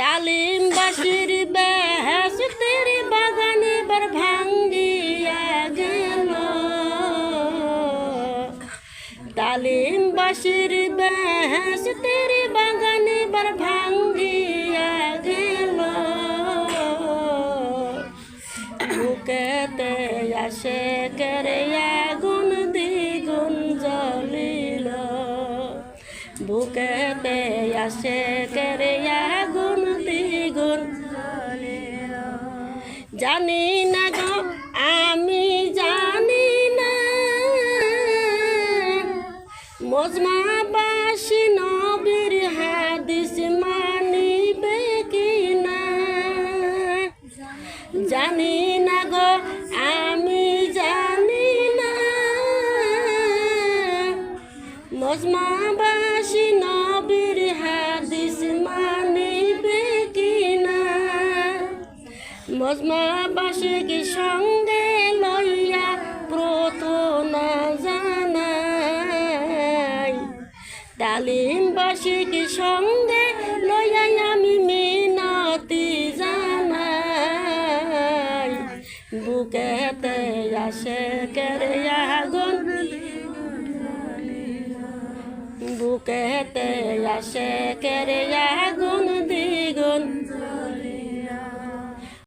তালিম বাসির বেহাস তেরি বাগানে বার ভাঙ্গিয়া গেল। তালিম বাসির বেহাস তেরি বাগানে বার ভাঙ্গিয়া গেল। বুকেতে আসে করে আগুন দ্বিগুণ জ্বলিল। বুকেতে আসে করে জানি না গো, আমি জানি না। মজমাবাসী নবীর হাদিস মানিবে কি না জানি না গো, আমি জানি না। মজমাবাসী নবীর মজমাবাসী কি সঙ্গে লইয়া প্রথনা জানাই। তালিমবাসী কি সঙ্গে লইয়া আমি মিনতি জানাই। বুকেতে আসে করে আগুন। বুকেতে আসে করে